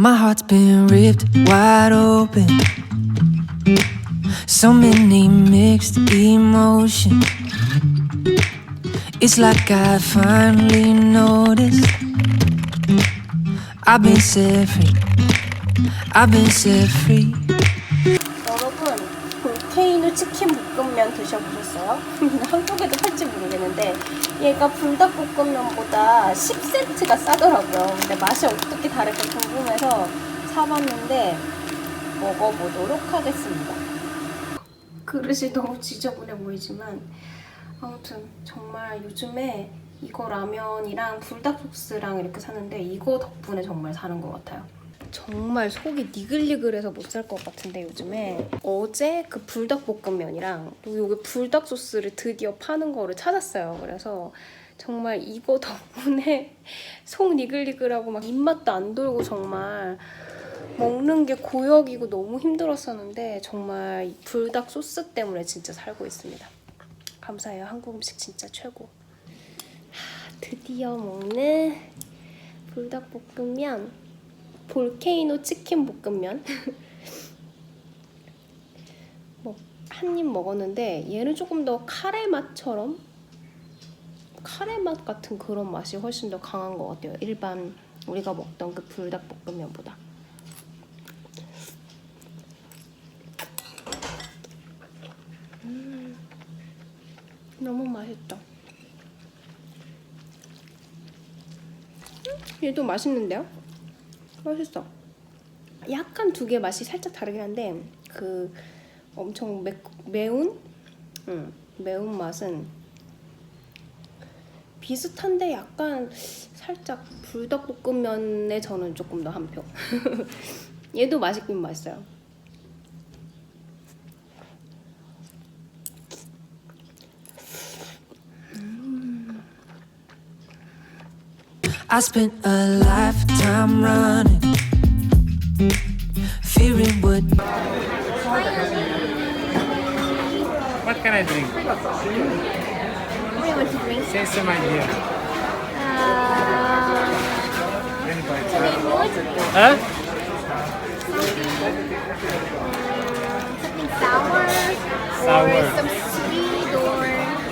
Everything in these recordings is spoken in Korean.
My heart's been ripped wide open. So many mixed emotions. It's like I finally noticed. I've been set free. I've been set free. 볼케이노 치킨 볶음면 드셔보셨어요? 한국에도 팔지 모르겠는데 얘가 불닭볶음면보다 10센트가 싸더라고요. 근데 맛이 어떻게 다를까 궁금해서 사봤는데 먹어보도록 하겠습니다. 그릇이 너무 지저분해 보이지만 아무튼 정말 요즘에 이거 라면이랑 불닭 소스랑 이렇게 사는데 이거 덕분에 정말 사는 것 같아요. 정말 속이 니글니글해서 못 살 것 같은데 요즘에 어제 그 불닭볶음면이랑 또 여기 불닭 소스를 드디어 파는 거를 찾았어요. 그래서 정말 이거 덕분에 속 니글니글하고 막 입맛도 안 돌고 정말 먹는 게 고역이고 너무 힘들었었는데 정말 이 불닭 소스 때문에 진짜 살고 있습니다. 감사해요. 한국 음식 진짜 최고. 하, 드디어 먹는 불닭볶음면 볼케이노 치킨 볶음면 뭐 한 입 먹었는데 얘는 조금 더 카레 맛처럼 카레 맛 같은 그런 맛이 훨씬 더 강한 것 같아요. 일반 우리가 먹던 그 불닭볶음면보다. 음, 너무 맛있다. 음, 얘도 맛있는데요? 맛있어. 약간 두 개 맛이 살짝 다르긴 한데 그 엄청 매, 매운 음, 매운 맛은 비슷한데 약간 살짝 불닭볶음면에 저는 조금 더 한 표. 얘도 맛있긴 맛있어요. I spent a lifetime running, fearing what What can I drink? What do you to drink? Say some idea. Uh, Then go can I ahead. wood? Huh? Something sour? Sour. Or some sweet or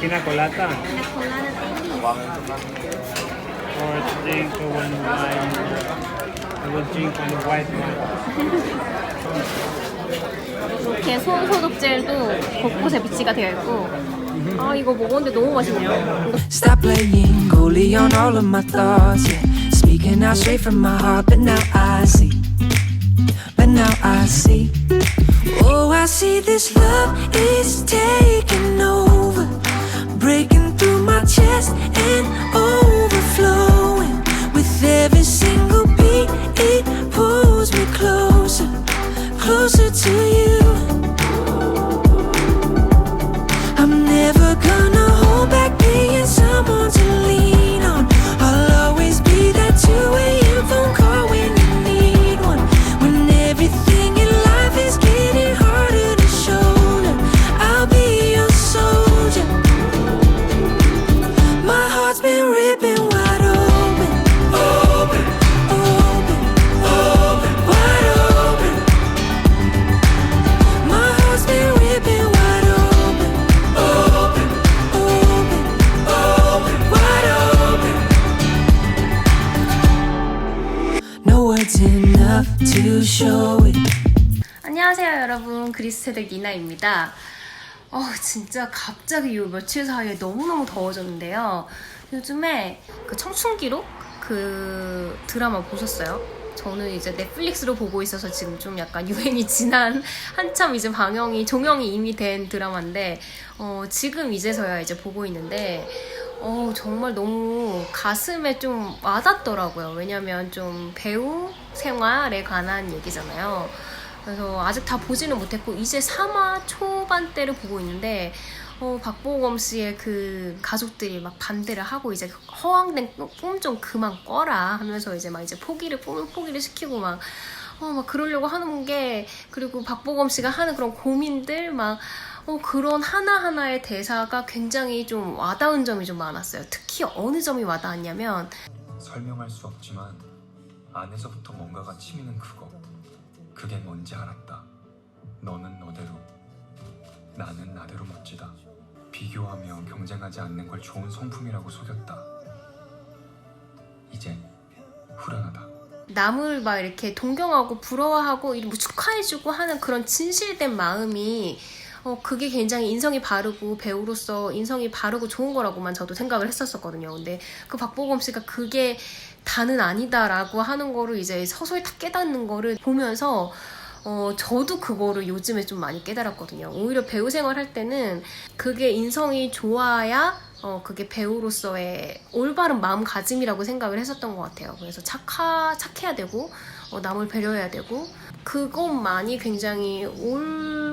Pina colada. pina colada thingy? Or drink one wine. I will drink one white wine. 이렇게 손 소독젤도 곳곳에 비치가 되어 있고 아 이거 먹었는데 너무 맛있네요. Stop playing goalie on all of my thoughts. Yeah, speaking out straight from my heart, but now I see. But now I see. Oh, I see this love is taking 안녕하세요 여러분 그리스세들 니나입니다. 어 진짜 갑자기 요 며칠 사이에 너무너무 더워졌는데요. 요즘에 그 청춘기록 그 드라마 보셨어요? 저는 이제 넷플릭스로 보고 있어서 지금 좀 약간 유행이 지난 한참 이제 방영이 종영이 이미 된 드라마인데 어 지금 이제서야 이제 보고 있는데 어 정말 너무 가슴에 좀 와닿더라고요. 왜냐면 좀 배우 생활에 관한 얘기잖아요. 그래서 아직 다 보지는 못했고 이제 3화 초반대를 보고 있는데 어, 박보검 씨의 그 가족들이 막 반대를 하고 이제 허황된 꿈 좀 그만 꿔라 하면서 이제 막 이제 포기를 꿈을 포기를 시키고 막 어, 막 그러려고 하는 게 그리고 박보검 씨가 하는 그런 고민들 막 어, 그런 하나하나의 대사가 굉장히 좀 와닿은 점이 좀 많았어요. 특히 어느 점이 와닿았냐면 설명할 수 없지만 안에서부터 뭔가가 치미는 그거. 그게 뭔지 알았다. 너는 너대로, 나는 나대로 멋지다. 비교하며 경쟁하지 않는 걸 좋은 성품이라고 속였다. 이제 후련하다. 남을 막 이렇게 동경하고 부러워하고 뭐 축하해주고 하는 그런 진실된 마음이 어 그게 굉장히 인성이 바르고 배우로서 인성이 바르고 좋은 거라고만 저도 생각을 했었었거든요. 근데 그 박보검 씨가 그게 다는 아니다라고 하는 거를 이제 서서히 다 깨닫는 거를 보면서 어 저도 그거를 요즘에 좀 많이 깨달았거든요. 오히려 배우 생활할 때는 그게 인성이 좋아야 어, 그게 배우로서의 올바른 마음가짐이라고 생각을 했었던 것 같아요. 그래서 착하, 착해야 되고, 어, 남을 배려해야 되고, 그것만이 굉장히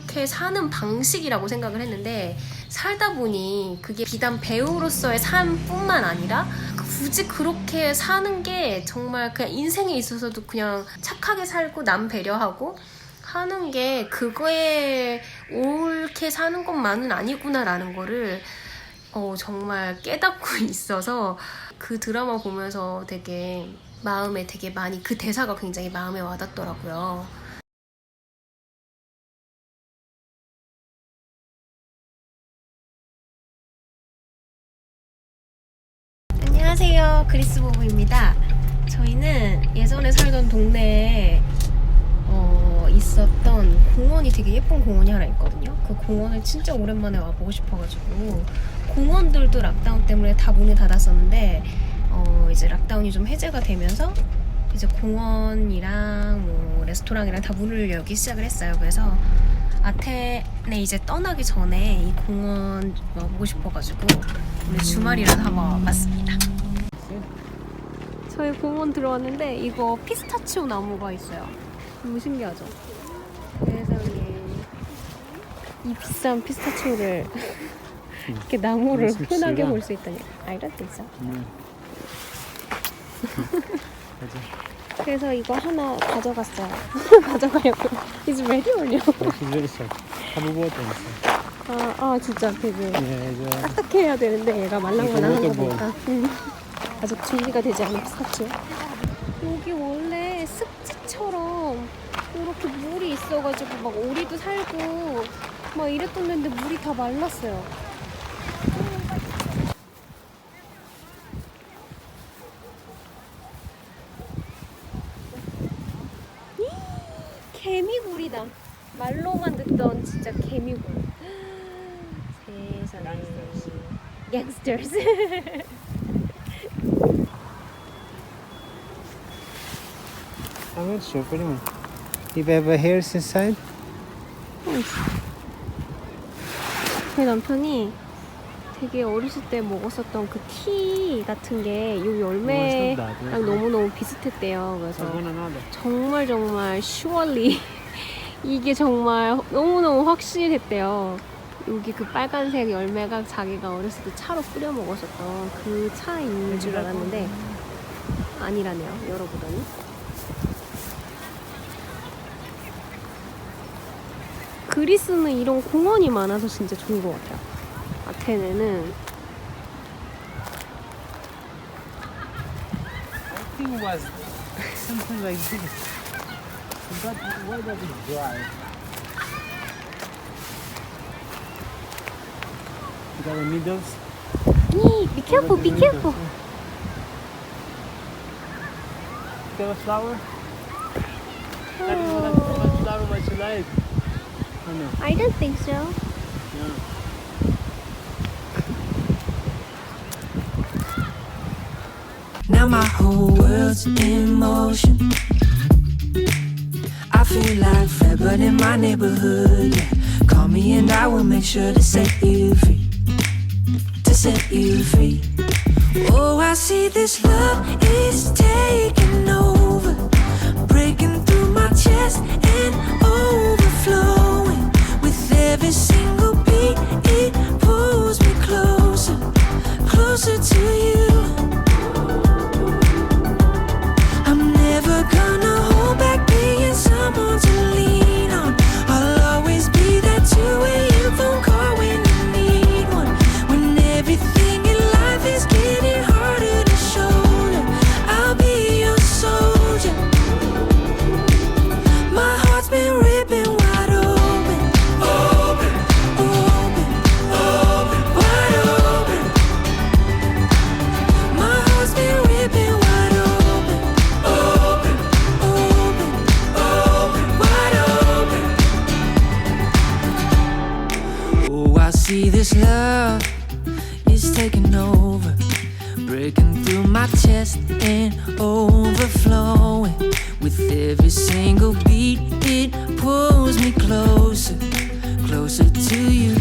옳게 사는 방식이라고 생각을 했는데, 살다 보니 그게 비단 배우로서의 삶뿐만 아니라, 굳이 그렇게 사는 게 정말 그냥 인생에 있어서도 그냥 착하게 살고 남 배려하고, 하는 게 그거에 옳게 사는 것만은 아니구나라는 거를 어, 정말 깨닫고 있어서 그 드라마 보면서 되게 마음에 되게 많이 그 대사가 굉장히 마음에 와닿더라고요. 안녕하세요. 그리스보부입니다. 저희는 예전에 살던 동네에 어, 있었던 공원이 되게 예쁜 공원이 하나 있거든요. 그 공원을 진짜 오랜만에 와보고 싶어가지고 공원들도 락다운 때문에 다 문을 닫았었는데 어, 이제 락다운이 좀 해제가 되면서 이제 공원이랑 뭐 레스토랑이랑 다 문을 열기 시작을 했어요. 그래서 아테네 이제 떠나기 전에 이 공원 와보고 싶어가지고 오늘 주말이라서 한번 왔습니다. 저희 공원 들어왔는데 이거 피스타치오 나무가 있어요. 너무 신기하죠? 세상에 이 비싼 피스타치오를 이렇게 나무를 무슨 흔하게? 볼 수 있다니 I don't think so. 그래서 이거 하나 가져갔어요. 가져가려고. It's ready or no? Have water inside. 아, 아 진짜 되게 Yeah, the, 딱딱해야 되는데 얘가 말랑말랑한 거 이거 보니까 음, 아직 준비가 되지 않은 피스타치오. 여기 원래 습지처럼 이렇게 물이 있어가지고 막 오리도 살고 막 이랬던 데인데 물이 다 말랐어요. 이, 개미굴이다. 말로만 듣던 진짜 개미굴. 세상에. Gangsters. Sure, pretty much. If a hairs inside, 제 남편이 되게 어렸을 때 먹었었던 그 티 같은 게 이 열매랑 너무너무 비슷했대요. 그래서. 정말 정말 surely 이게 정말 너무너무 확실했대요. 여기 그 빨간색 열매가 자기가 어렸을 때 차로 끓여 먹었었던 그 차인 줄 알았는데 아니라네요. 열어보더니. 그리스는 이런 공원이 많아서 진짜 좋은 것 같아요. 아테네는 I was? 이, be careful, be careful. You got a flower? That is what, what flower what you like. No. I don't think so. Yeah. Now my whole world's in motion. I feel like Fred, but in my neighborhood. Yeah. Call me and I will make sure to set you free. To set you free. Oh, I see this love is taking over. Breaking through my chest every single beat, it pulls me closer, closer to you. See this love is taking over, breaking through my chest and overflowing. With every single beat, it pulls me closer, closer to you.